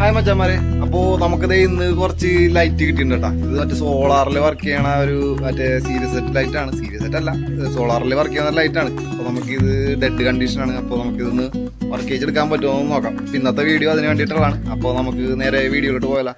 Hi മച്ചാമാരെ അപ്പോ നമുക്കിത് ഇന്ന് കുറച്ച് ലൈറ്റ് കിട്ടിയിട്ടുണ്ട് കേട്ടോ. ഇത് മറ്റേ സോളാറിൽ വർക്ക് ചെയ്യണ ഒരു മറ്റേ സീരിയസ് സെറ്റ് ലൈറ്റ് ആണ്. സീരിയസ് സെറ്റ് അല്ല സോളാറിൽ വർക്ക് ചെയ്യുന്ന ലൈറ്റ് ആണ്. അപ്പൊ നമുക്ക് ഇത് ഡെഡ് കണ്ടീഷൻ ആണ്. അപ്പോൾ നമുക്ക് ഇതൊന്ന് വർക്ക് ചെയ്തെടുക്കാൻ പറ്റുമോ എന്ന് നോക്കാം. അപ്പൊ ഇന്നത്തെ വീഡിയോ അതിന് വേണ്ടിയിട്ടുള്ളതാണ്. അപ്പോൾ നമുക്ക് നേരെ വീഡിയോയിലോട്ട് പോയാലോ.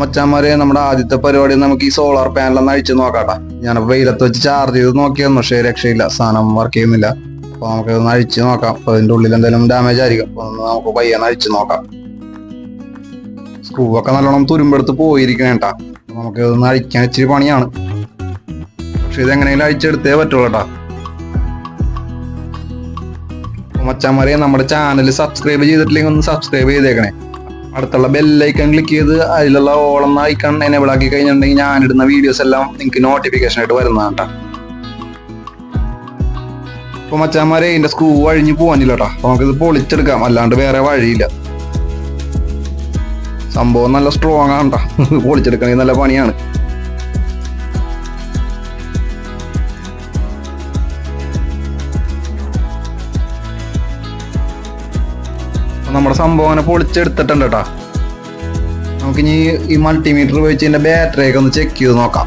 മച്ചാമാരെ നമ്മുടെ ആദ്യത്തെ പരിപാടി നമുക്ക് ഈ സോളാർ പാനൽ ഒന്ന് അഴിച്ചു നോക്കാട്ടാ ഞാനിപ്പോ വെയിലത്ത് വെച്ച് ചാർജ് ചെയ്ത് നോക്കിയായിരുന്നു പക്ഷേ രക്ഷയില്ല. സാധനം വർക്ക് ചെയ്യുന്നില്ല. അപ്പൊ നമുക്ക് ഒന്ന് അഴിച്ചു നോക്കാം. അപ്പൊ അതിന്റെ ഉള്ളിൽ എന്തെങ്കിലും ഡാമേജ് ആയിരിക്കും. അപ്പൊ ഒന്ന് നമുക്ക് പയ്യെന്ന് അഴിച്ചു നോക്കാം. സ്ക്രൂ ഒക്കെ നല്ലോണം തുരുമ്പെടുത്ത് പോയിരിക്കണേ കേട്ടാ നമുക്ക് ഇതൊന്ന് അഴിക്കാൻ ഇച്ചിരി പണിയാണ്. പക്ഷെ ഇത് എങ്ങനെയെങ്കിലും അഴിച്ചെടുത്തേ പറ്റുള്ളൂ കേട്ടാ മച്ചാമാരെ നമ്മുടെ ചാനൽ സബ്സ്ക്രൈബ് ചെയ്തിട്ടില്ലെങ്കിൽ ഒന്ന് സബ്സ്ക്രൈബ് ചെയ്തേക്കണേ. അടുത്തുള്ള ബെല്ലൈക്കൺ ക്ലിക്ക് ചെയ്ത് അതിലുള്ള ഓളം ഐക്കൺ എനേബിൾ ആക്കി കഴിഞ്ഞിട്ടുണ്ടെങ്കിൽ ഞാനിടുന്ന വീഡിയോസ് എല്ലാം നിങ്ങൾക്ക് നോട്ടിഫിക്കേഷൻ ആയിട്ട് വരുന്നതാണ് കേട്ടോ അപ്പൊ മച്ചാന്മാരെ ഇതിന്റെ സ്ക്രൂ അഴിഞ്ഞു പോകാനില്ല കേട്ടോ അപ്പൊ നമുക്കിത് പൊളിച്ചെടുക്കാം. അല്ലാണ്ട് വേറെ വഴിയില്ല. സംഭവം നല്ല സ്ട്രോങ് ആണ് കേട്ടോ പൊളിച്ചെടുക്കണമെങ്കിൽ നല്ല പണിയാണ്. നമ്മുടെ സംഭവം അങ്ങനെ പൊളിച്ചെടുത്തിട്ടുണ്ട് കേട്ടോ നമുക്കിനി ഈ മൾട്ടിമീറ്റർ ഉപയോഗിച്ച് ബാറ്ററി ഒക്കെ ഒന്ന് ചെക്ക് ചെയ്ത് നോക്കാം.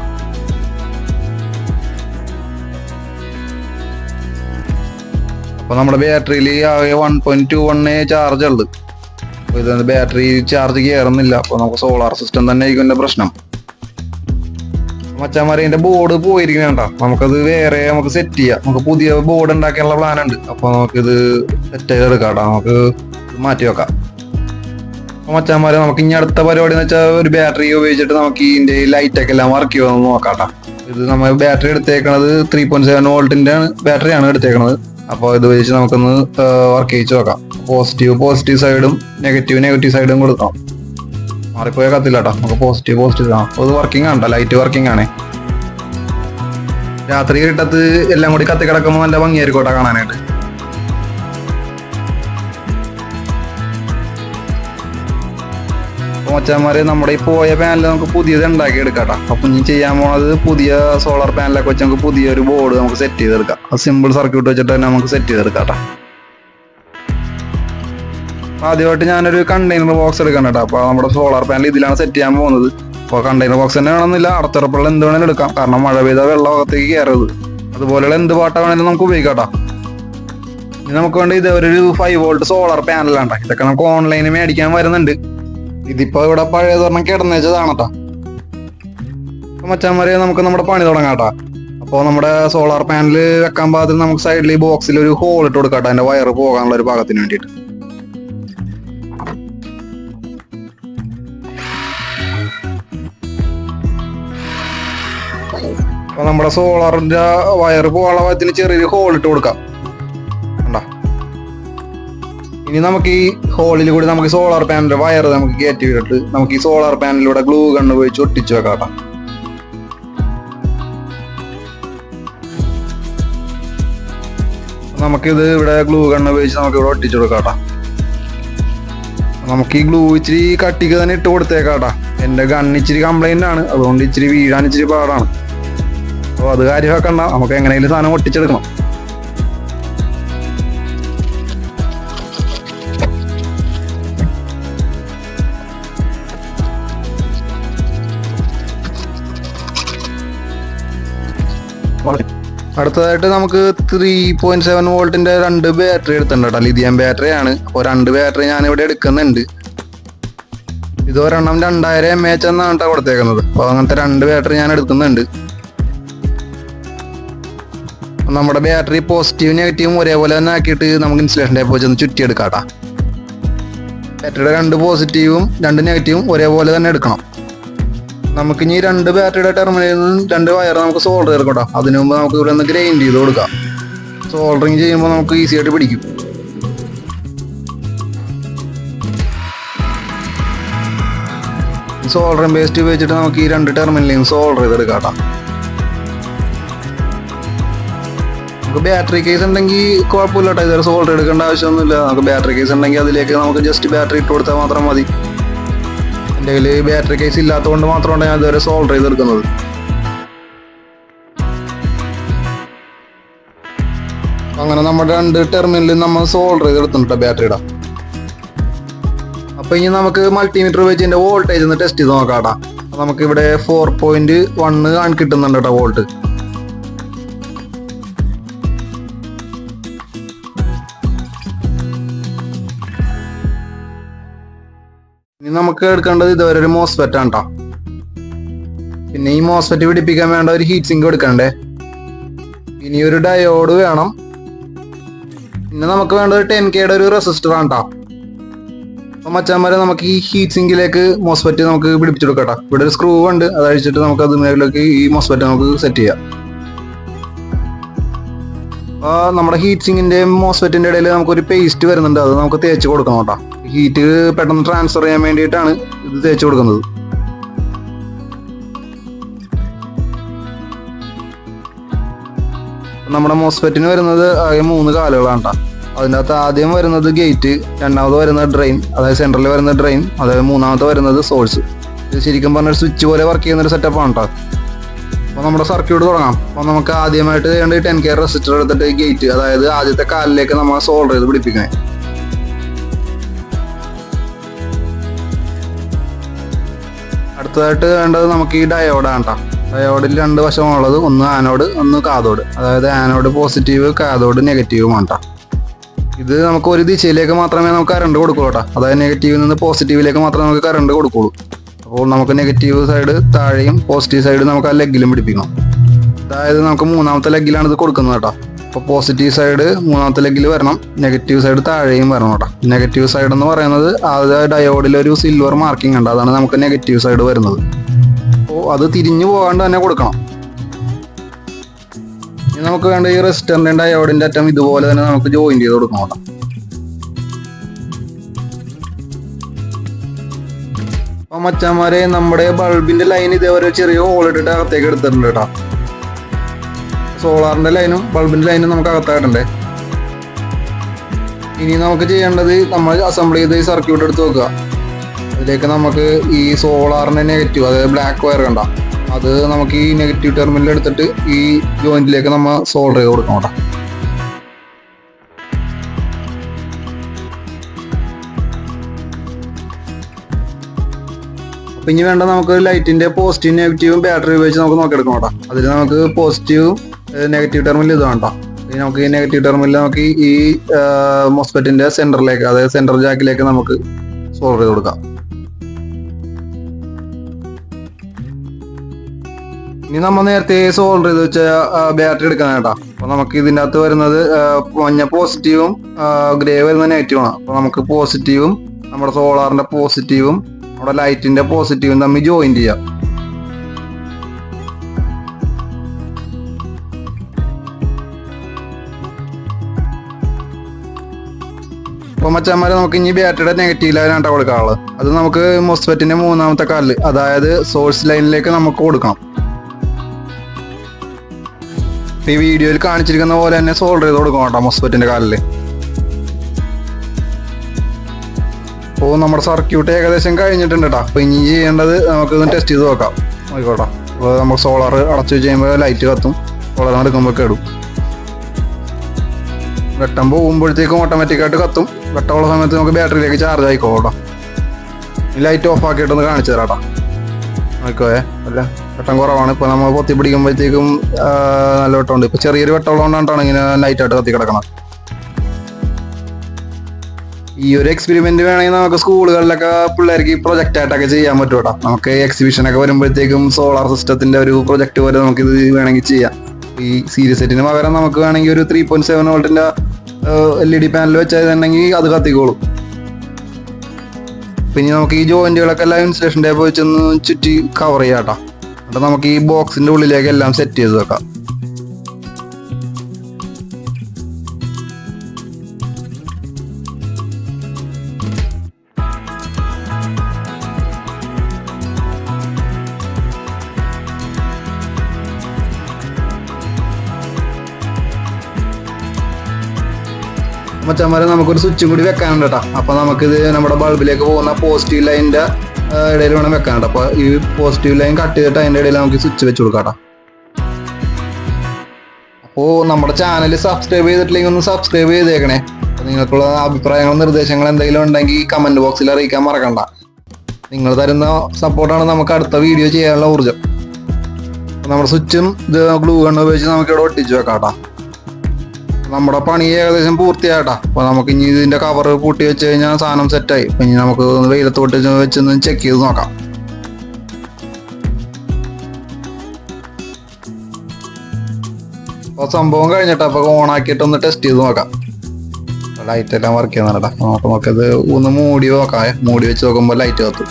അപ്പൊ നമ്മുടെ ബാറ്ററിയിൽ ആകെ വൺ പോയിന്റ് ടു വണ്ണേ ചാർജ് ഉള്ളു അപ്പോൾ ഇത് ബാറ്ററി ചാർജ് കയറുന്നില്ല അപ്പോൾ നമുക്ക് സോളാർ സിസ്റ്റം തന്നെ ആയിരിക്കും എന്റെ പ്രശ്നം. മച്ചാമാരെ ഇതിന്റെ ബോർഡ് പോയിരിക്കുന്നുണ്ട നമുക്കത് വേറെ നമുക്ക് സെറ്റ് ചെയ്യാം. നമുക്ക് പുതിയ ബോർഡ് ഉണ്ടാക്കാനുള്ള പ്ലാൻ ഉണ്ട്. അപ്പോൾ നമുക്കിത് സെറ്റ് ചെയ്തെടുക്കാം നമുക്ക് മാറ്റി വെക്കാം. അപ്പോൾ മച്ചാമാരെ നമുക്ക് ഇനി അടുത്ത പരിപാടി എന്ന് വെച്ചാൽ ഒരു ബാറ്ററി ഉപയോഗിച്ചിട്ട് നമുക്ക് ഇതിന്റെ ലൈറ്റ് ഒക്കെ എല്ലാം വർക്ക് ചെയ്യുമെന്ന് നോക്കാം. ഇത് നമ്മൾ ബാറ്ററി എടുത്തേക്കണത് ത്രീ പോയിന്റ് സെവൻ വോൾട്ടിന്റെ ബാറ്ററിയാണ് എടുത്തേക്കണത്. അപ്പോൾ ഇത് വെച്ച് നമുക്കൊന്ന് വർക്ക് ചെയ്യിച്ച് നോക്കാം. പോസിറ്റീവ് പോസിറ്റീവ് സൈഡും നെഗറ്റീവ് നെഗറ്റീവ് സൈഡും കൊടുക്കാം മാറിപ്പോയ കത്തില്ല കേട്ടോ നമുക്ക് പോസിറ്റീവ് പോസിറ്റീവ് ആ അപ്പോൾ ഇത് വർക്കിംഗ് ആണ് ലൈറ്റ് വർക്കിംഗ് ആണ്. രാത്രി കിട്ടത്ത് എല്ലാം കൂടി കത്തി കിടക്കുമ്പോൾ നല്ല ഭംഗിയായിരിക്കും കേട്ടോ കാണാനായിട്ട്. മച്ചാന്മാര് നമ്മുടെ ഈ പോയ പാനൽ നമുക്ക് പുതിയത് ഉണ്ടാക്കി എടുക്കാം. അപ്പൊ ഇനി ചെയ്യാൻ പോണത് പുതിയ സോളാർ പാനലൊക്കെ വെച്ച് നമുക്ക് പുതിയൊരു ബോർഡ് നമുക്ക് സെറ്റ് ചെയ്തെടുക്കാം. സിമ്പിൾ സർക്യൂട്ട് വെച്ചിട്ട് തന്നെ നമുക്ക് സെറ്റ് ചെയ്തെടുക്കാം ട്ടോ. ആദ്യമായിട്ട് ഞാനൊരു കണ്ടെയ്നർ ബോക്സ് എടുക്കണം കേട്ടോ അപ്പോൾ നമ്മുടെ സോളാർ പാനൽ ഇതിലാണ് സെറ്റ് ചെയ്യാൻ പോകുന്നത്. അപ്പോൾ കണ്ടെയ്നർ ബോക്സ് തന്നെ വേണമെന്നില്ല അടുത്തറപ്പുള്ള എന്ത് വേണമെങ്കിലും എടുക്കാം. കാരണം മഴ പെയ്താൽ വെള്ളം അകത്തേക്ക് കയറരുത്. അതുപോലെയുള്ള എന്ത് പാട്ട വേണമെങ്കിലും നമുക്ക് ഉപയോഗിക്കാം കേട്ടോ ഇനി നമുക്ക് വേണ്ട ഇത് ഒരു ഫൈവ് വോൾട്ട് സോളാർ പാനലാണ് ഇതൊക്കെ നമുക്ക് ഓൺലൈനിൽ മേടിക്കാൻ വരുന്നുണ്ട്. ഇതിപ്പോ ഇവിടെ പഴയത് പറഞ്ഞാൽ കിടന്നേച്ചതാണ് കേട്ടോ വരെ നമുക്ക് നമ്മുടെ പണി തുടങ്ങാം കേട്ടോ അപ്പോൾ നമ്മുടെ സോളാർ പാനൽ വെക്കാൻ പാകത്തിൽ നമുക്ക് സൈഡിൽ ഈ ബോക്സിൽ ഒരു ഹോൾ ഇട്ട് കൊടുക്കാം കേട്ടോ അതിന്റെ വയറ് പോകാനുള്ള ഒരു ഭാഗത്തിന് വേണ്ടിട്ട് നമ്മുടെ സോളാറിന്റെ വയർ പോകാനുള്ള ഭാഗത്തിന് ചെറിയൊരു ഹോൾ ഇട്ട് കൊടുക്കാം. ഇനി നമുക്ക് ഈ ഹോളിൽ കൂടി നമുക്ക് സോളാർ പാനലിന്റെ വയർ നമുക്ക് കയറ്റി വിട്ടിട്ട് നമുക്ക് ഈ സോളാർ പാനലിലൂടെ ഗ്ലൂ കണ്ണ് ഉപയോഗിച്ച് ഒട്ടിച്ചു വെക്കാം നമുക്കിത് ഇവിടെ ഗ്ലൂ കണ്ണ് ഉപയോഗിച്ച് നമുക്ക് ഇവിടെ ഒട്ടിച്ചു കൊടുക്കാം നമുക്ക് ഈ ഗ്ലൂ ഇച്ചിരി കട്ടിക്ക് തന്നെ ഇട്ട് കൊടുത്തേക്കാട്ടാ. കേട്ടോ എന്റെ ഗണ്ണ് ഇച്ചിരി കംപ്ലൈന്റ് ആണ്. അതുകൊണ്ട് ഇച്ചിരി വീഴാൻ ഇച്ചിരി പാടാണ്. അപ്പോൾ അത് കാര്യമാക്കണ്ട. നമുക്ക് എങ്ങനെയെങ്കിലും സാധനം ഒട്ടിച്ചെടുക്കണം. അടുത്തതായിട്ട് നമുക്ക് ത്രീ പോയിന്റ് സെവൻ വോൾട്ടിന്റെ രണ്ട് ബാറ്ററി എടുത്തിട്ടുണ്ട് ലിഥിയം ബാറ്ററി ആണ്. അപ്പോൾ രണ്ട് ബാറ്ററി ഞാൻ ഇവിടെ എടുക്കുന്നുണ്ട്. ഇത് ഒരെണ്ണം രണ്ടായിരം എം എച്ച് എന്നാണ് കേട്ടോ കൊടുത്തേക്കുന്നത്. അപ്പോൾ അങ്ങനത്തെ രണ്ട് ബാറ്ററി ഞാൻ എടുക്കുന്നുണ്ട്. നമ്മുടെ ബാറ്ററി പോസിറ്റീവ് നെഗറ്റീവും ഒരേപോലെ തന്നെ ആക്കിയിട്ട് നമുക്ക് ഇൻസുലേഷൻ ടൈപ്പ് വെച്ച് ഒന്ന് ചുറ്റിയെടുക്കാം കേട്ടോ. ബാറ്ററിയുടെ രണ്ട് പോസിറ്റീവും രണ്ട് നെഗറ്റീവും ഒരേപോലെ തന്നെ എടുക്കണം. നമുക്ക് ഇനി രണ്ട് ബാറ്ററിയുടെ ടെർമിനലിൽ നിന്നും രണ്ട് വയർ നമുക്ക് സോൾഡർ ചേർക്കട്ടോ കേട്ടോ അതിനു മുമ്പ് നമുക്ക് ഇവിടെ നിന്ന് ഗ്രൈൻഡ് ചെയ്ത് കൊടുക്കാം. സോൾഡറിങ് ചെയ്യുമ്പോൾ നമുക്ക് ഈസി ആയിട്ട് പിടിക്കും. സോൾഡറിങ് പേസ്റ്റ് ഉപയോഗിച്ചിട്ട് നമുക്ക് ഈ രണ്ട് ടെർമിനലിൽ സോൾഡർ ചെയ്തെടുക്കാം കേട്ടോ. നമുക്ക് ബാറ്ററി കേസ് ഉണ്ടെങ്കിൽ കുഴപ്പമില്ല കേട്ടോ. സോൾഡർ എടുക്കേണ്ട ആവശ്യമൊന്നുമില്ല. നമുക്ക് ബാറ്ററി കേസ് ഉണ്ടെങ്കിൽ അതിലേക്ക് നമുക്ക് ജസ്റ്റ് ബാറ്ററി ഇട്ട് കൊടുത്താൽ മാത്രം മതി. എന്റെ കയ്യിൽ ബാറ്ററി കേസ് ഇല്ലാത്തതുകൊണ്ട് മാത്രമാണ് ഞാൻ ഇതുവരെ സോൾഡർ ചെയ്തെടുക്കുന്നത് അങ്ങനെ നമ്മുടെ രണ്ട് ടെർമിനലിൽ നമ്മൾ സോൾഡർ ചെയ്തെടുത്തിട്ടുണ്ട് ബാറ്ററിയുടെ അപ്പൊ ഇനി നമുക്ക് മൾട്ടിമീറ്റർ വെച്ച് വോൾട്ടേജ് ഒന്ന് ടെസ്റ്റ് ചെയ്ത് നോക്കാം നമുക്ക് ഇവിടെ ഫോർ പോയിന്റ് വണ്ണ് കിട്ടുന്നുണ്ട് കേട്ടോ വോൾട്ട് നമുക്ക് എടുക്കേണ്ടത് ഇതുവരെ ഒരു മോസ്ഫെറ്റ് ആണ് ട്ടോ. പിന്നെ ഈ മോസ്ഫെറ്റ് പിടിപ്പിക്കാൻ വേണ്ട ഒരു ഹീറ്റ് സിങ്ക് എടുക്കണ്ടേ ഇനി ഒരു ഡയോഡ് വേണം പിന്നെ നമുക്ക് വേണ്ട ഒരു ടെൻ കെയുടെ ഒരു റെസിസ്റ്റർ ആണ് ട്ടോ. അപ്പൊ നമുക്ക് ഈ ഹീറ്റ് സിങ്കിലേക്ക് മോസ്ഫെറ്റ് നമുക്ക് പിടിപ്പിച്ചെടുക്കട്ടോ ഇവിടെ ഒരു സ്ക്രൂ ഉണ്ട് അത് അഴിച്ചിട്ട് നമുക്ക് അത് ഈ മോസ്ഫെറ്റ് നമുക്ക് സെറ്റ് ചെയ്യാം നമ്മുടെ ഹീറ്റ് മോസ്ഫെറ്റിന്റെ ഇടയിൽ നമുക്കൊരു പേസ്റ്റ് വരുന്നുണ്ട്. അത് നമുക്ക് തേച്ച് കൊടുക്കണം കേട്ടോ. ഹീറ്റ് പെട്ടെന്ന് ട്രാൻസ്ഫർ ചെയ്യാൻ വേണ്ടിയിട്ടാണ് ഇത് തേച്ച് കൊടുക്കുന്നത്. നമ്മുടെ മോസ്ഫെറ്റിന് വരുന്നത് ആകെ മൂന്ന് കാലുകളാണ് കേട്ടോ. അതിന്റെ അകത്ത് ആദ്യം വരുന്നത് ഗേറ്റ് രണ്ടാമത് വരുന്നത് ഡ്രെയിൻ അതായത് സെൻട്രലിൽ വരുന്ന ഡ്രെയിൻ അതായത് മൂന്നാമത്തെ വരുന്നത് സോഴ്സ് ഇത് ശരിക്കും പറഞ്ഞ സ്വിച്ച് പോലെ വർക്ക് ചെയ്യുന്ന ഒരു സെറ്റപ്പാണ് കേട്ടോ. അപ്പോൾ നമ്മുടെ സർക്യൂട്ട് തുടങ്ങാം. അപ്പോൾ നമുക്ക് ആദ്യമായിട്ട് ചെയ്യേണ്ട ടെൻ കെയർ റെസിസ്റ്റർ എടുത്തിട്ട് ഗേറ്റ് അതായത് ആദ്യത്തെ കാലിലേക്ക് നമ്മൾ സോൾഡർ ചെയ്ത് പിടിപ്പിക്കണേ. അടുത്തതായിട്ട് വേണ്ടത് നമുക്ക് ഈ ഡയോഡാണ് കേട്ടോ ഡയോഡിൽ രണ്ട് വശമുള്ളത് ഒന്ന് ആനോഡ് ഒന്ന് കാതോഡ് അതായത് ആനോഡ് പോസിറ്റീവ് കാതോഡ് നെഗറ്റീവുമാണ് കേട്ടോ ഇത് നമുക്ക് ഒരു ദിശയിലേക്ക് മാത്രമേ നമുക്ക് കറണ്ട് കൊടുക്കുള്ളൂ കേട്ടോ അതായത് നെഗറ്റീവിൽ നിന്ന് പോസിറ്റീവിലേക്ക് മാത്രമേ നമുക്ക് കറണ്ട് കൊടുക്കുള്ളൂ. അപ്പോൾ നമുക്ക് നെഗറ്റീവ് സൈഡ് താഴെയും പോസിറ്റീവ് സൈഡ് നമുക്ക് ആ ലെഗിലും പിടിപ്പിക്കണം. അതായത് നമുക്ക് മൂന്നാമത്തെ ലെഗിലാണ് ഇത് കൊടുക്കുന്നത് കേട്ടോ. അപ്പോൾ പോസിറ്റീവ് സൈഡ് മൂന്നാമത്തെ ലെഗിൽ വരണം നെഗറ്റീവ് സൈഡ് താഴെയും വരണം കേട്ടോ. നെഗറ്റീവ് സൈഡ് എന്ന് പറയുന്നത് അത് ഡയോഡിൽ ഒരു സിൽവർ മാർക്കിംഗ് ഉണ്ട് അതാണ് നമുക്ക് നെഗറ്റീവ് സൈഡ് വരുന്നത്. അപ്പോൾ അത് തിരിഞ്ഞു പോകാണ്ട് തന്നെ കൊടുക്കണം. ഇനി നമുക്ക് വേണ്ട ഈ റെസിസ്റ്ററിന്റെ ഡയോഡിന്റെ അറ്റം ഇതുപോലെ തന്നെ നമുക്ക് ജോയിൻ ചെയ്ത് കൊടുക്കണം കേട്ടോ. അപ്പൊ മച്ചാന്മാരെ നമ്മുടെ ബൾബിന്റെ ലൈൻ ഇതേപോലെ ചെറിയ ഹോൾ ഇട്ടിട്ട് അകത്തേക്ക് എടുത്തിട്ടുണ്ട് കേട്ടോ. സോളാറിന്റെ ലൈനും ബൾബിന്റെ ലൈനും നമുക്ക് അകത്തായിട്ടുണ്ട്. ഇനി നമുക്ക് ചെയ്യേണ്ടത് നമ്മൾ അസംബിൾ ചെയ്ത് ഈ സർക്യൂട്ട് എടുത്ത് നോക്കുക അതിലേക്ക് നമുക്ക് ഈ സോളാറിന്റെ നെഗറ്റീവ് അതായത് ബ്ലാക്ക് വയർ കണ്ട അത് നമുക്ക് ഈ നെഗറ്റീവ് ടെർമിനൽ എടുത്തിട്ട് ഈ ജോയിന്റിലേക്ക് നമ്മൾ സോൾഡർ ചെയ്ത് കൊടുക്കണം കേട്ടോ. അപ്പൊ ഇനി വേണ്ട നമുക്ക് ലൈറ്റിന്റെ പോസിറ്റീവ് നെഗറ്റീവും ബാറ്ററി ഉപയോഗിച്ച് നമുക്ക് നോക്കിയെടുക്കണം കേട്ടോ. അതിൽ നമുക്ക് പോസിറ്റീവ് നെഗറ്റീവ് ടെർമിൽ ഇത് വേണ്ട. ഇനി നമുക്ക് ഈ നെഗറ്റീവ് ടെർമിൽ നമുക്ക് ഈ- മോസ്പെറ്റിന്റെ സെന്ററിലേക്ക് അതായത് സെന്റർ ജാക്കിലേക്ക് നമുക്ക് സോൾവ് ചെയ്ത് കൊടുക്കാം. ഇനി നമ്മൾ നേരത്തെ സോൾഡർ ചെയ്ത് വെച്ച ബാറ്ററി എടുക്കാൻ കേട്ടോ. അപ്പൊ നമുക്ക് ഇതിന്റെ അകത്ത് വരുന്നത് മഞ്ഞ പോസിറ്റീവും ഗ്രേ വരുന്ന നെഗറ്റീവാണ് അപ്പൊ നമുക്ക് പോസിറ്റീവും നമ്മുടെ സോളാറിന്റെ പോസിറ്റീവും നമ്മുടെ ലൈറ്റിന്റെ പോസിറ്റീവും തമ്മിൽ ജോയിൻ ചെയ്യാം. ഇപ്പൊ മച്ചാന്മാരെ നമുക്ക് ഇനി ബാറ്ററിയുടെ നെഗറ്റീവ് ലൈനാണ് കൊടുക്കാനുള്ളത്. അത് നമുക്ക് മൊസ്ഫെറ്റിന്റെ മൂന്നാമത്തെ കാലിൽ അതായത് സോഴ്സ് ലൈനിലേക്ക് നമുക്ക് കൊടുക്കണം. ഈ വീഡിയോയിൽ കാണിച്ചിരിക്കുന്ന പോലെ തന്നെ സോൾഡർ ചെയ്ത് കൊടുക്കണം കേട്ടോ മൊസ്ഫെറ്റിന്റെ കാലിൽ. അപ്പോൾ നമ്മുടെ സർക്യൂട്ട് ഏകദേശം കഴിഞ്ഞിട്ടുണ്ട് കേട്ടോ അപ്പോൾ ഇനി ചെയ്യേണ്ടത് നമുക്ക് ഇതൊന്ന് ടെസ്റ്റ് ചെയ്ത് നോക്കാം. ആയിക്കോട്ടെ. അപ്പോൾ നമ്മൾ സോളാർ അടച്ചു വെച്ച് കഴിയുമ്പോൾ ലൈറ്റ് കത്തും സോളാർ എടുക്കുമ്പോൾ കേടും വെട്ടം പോകുമ്പോഴത്തേക്കും ഓട്ടോമാറ്റിക്കായിട്ട് കത്തും. വെട്ടമുള്ള സമയത്ത് നമുക്ക് ബാറ്ററിയിലേക്ക് ചാർജ് ആയിക്കോട്ടോ ലൈറ്റ് ഓഫ് ആക്കിയിട്ടൊന്ന് കാണിച്ചു തരാട്ടോ. നോക്കോയെ അല്ല വെട്ടം കുറവാണ്. ഇപ്പോൾ നമ്മൾ പൊത്തി പിടിക്കുമ്പോഴത്തേക്കും നല്ല വെട്ടമുണ്ട് ഇപ്പോൾ ചെറിയൊരു വെട്ടമുള്ളതുകൊണ്ടാണ് ഇങ്ങനെ ലൈറ്റായിട്ട് കത്തി കിടക്കണം ഈ ഒരു എക്സ്പെരിമെന്റ് വേണമെങ്കിൽ നമുക്ക് സ്കൂളുകളിലൊക്കെ പിള്ളേർക്ക് പ്രൊജക്റ്റ് ആയിട്ടൊക്കെ ചെയ്യാൻ പറ്റും കേട്ടോ നമുക്ക് എക്സിബിഷൻ ഒക്കെ വരുമ്പോഴത്തേക്കും സോളാർ സിസ്റ്റത്തിന്റെ ഒരു പ്രൊജക്ട് പോലെ നമുക്ക് ഇത് വേണമെങ്കിൽ ചെയ്യാം. ഈ സീരിയസ് സെറ്റിന് പകരം നമുക്ക് വേണമെങ്കിൽ ഒരു ത്രീ പോയിന്റ് സെവൻ വോൾട്ടിന്റെ എൽ ഇ ഡി പാനൽ വെച്ചായിരുന്നെങ്കിൽ അത് കത്തിക്കോളും. പിന്നെ നമുക്ക് ഈ ജോയിന്റുകളൊക്കെ എല്ലാം ഇൻസുലേഷൻ ടേപ്പ് വെച്ചൊന്ന് ചുറ്റി കവർ ചെയ്യാം കേട്ടോ എന്നിട്ട് നമുക്ക് ഈ ബോക്സിന്റെ ഉള്ളിലേക്ക് എല്ലാം സെറ്റ് ചെയ്ത് വെക്കാം. മച്ചന്മാരെ നമുക്കൊരു സ്വിച്ചും കൂടി വെക്കാനുണ്ട് കേട്ടോ. അപ്പൊ നമുക്കിത് നമ്മുടെ ബൾബിലേക്ക് പോകുന്ന പോസിറ്റീവ് ലൈനിന്റെ ഇടയിൽ വേണം വെക്കാനുണ്ട്. അപ്പോൾ ഈ പോസിറ്റീവ് ലൈൻ കട്ട് ചെയ്തിട്ട് അതിന്റെ ഇടയിൽ നമുക്ക് സ്വിച്ച് വെച്ച് കൊടുക്കാം കേട്ടോ. അപ്പോൾ നമ്മുടെ ചാനൽ സബ്സ്ക്രൈബ് ചെയ്തിട്ടില്ലെങ്കിൽ ഒന്ന് സബ്സ്ക്രൈബ് ചെയ്തേക്കണേ. അപ്പോൾ നിങ്ങൾക്കുള്ള അഭിപ്രായങ്ങളും നിർദ്ദേശങ്ങളും എന്തെങ്കിലും ഉണ്ടെങ്കിൽ കമന്റ് ബോക്സിൽ അറിയിക്കാൻ മറക്കണ്ട. നിങ്ങൾ തരുന്ന സപ്പോർട്ടാണ് നമുക്ക് അടുത്ത വീഡിയോ ചെയ്യാനുള്ള ഊർജം. അപ്പോൾ നമ്മുടെ സ്വിച്ചും ഇത് ഗ്ലൂ കണ്ണ് ഉപയോഗിച്ച് നമുക്ക് ഇവിടെ ഒട്ടിച്ചു വെക്കാം കേട്ടോ. നമ്മുടെ പണി ഏകദേശം പൂർത്തിയായിട്ടാ. അപ്പൊ നമുക്ക് ഇനി ഇതിന്റെ കവർ കൂട്ടി വെച്ച് കഴിഞ്ഞാൽ സാധനം സെറ്റായി അപ്പൊ ഇനി നമുക്ക് വെയിലത്തോട്ട് വെച്ചൊന്ന് ചെക്ക് ചെയ്ത് നോക്കാം. അപ്പൊ സംഭവം കഴിഞ്ഞിട്ട്. അപ്പൊ ഓൺ ആക്കിയിട്ട് ഒന്ന് ടെസ്റ്റ് ചെയ്ത് നോക്കാം. ലൈറ്റ് എല്ലാം വർക്ക് ചെയ്യുന്നുണ്ടാ അപ്പൊ നമുക്കത് ഒന്ന് മൂടി നോക്കാം. മൂടി വെച്ച് നോക്കുമ്പോൾ ലൈറ്റ് കത്തു?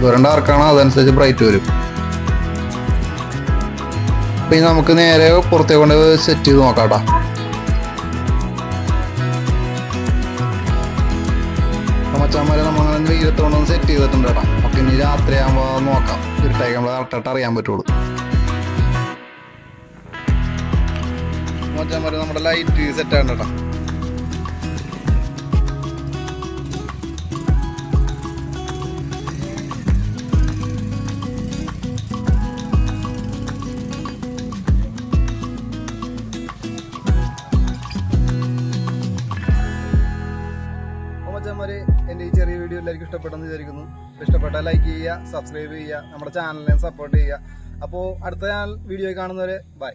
ദൂരം ഡാർക്കാണോ അതനുസരിച്ച് ബ്രൈറ്റ് വരും. അപ്പൊ ഇനി നമുക്ക് നേരെ പുറത്തേക്ക് കൊണ്ട് സെറ്റ് ചെയ്ത് നോക്കാം കേട്ടോ മച്ചാന്മാരെ നമ്മൾ വെയിലത്തോണ്ടൊന്ന് സെറ്റ് ചെയ്തിട്ടുണ്ട്. കേട്ടോ അപ്പം ഇനി രാത്രി ആകുമ്പോൾ നോക്കാം. ഇരുട്ടായി നമ്മൾ കറക്റ്റായിട്ട് അറിയാൻ പറ്റുള്ളൂ. മച്ചാന്മാരെ നമ്മുടെ ലൈറ്റ് സെറ്റ് ആണ് കേട്ടോ ചെയ്യുക സബ്സ്ക്രൈബ് ചെയ്യുക നമ്മുടെ ചാനലിനെ സപ്പോർട്ട് ചെയ്യുക. അപ്പോൾ അടുത്ത ചാനൽ വീഡിയോ കാണുന്നവരെ ബൈ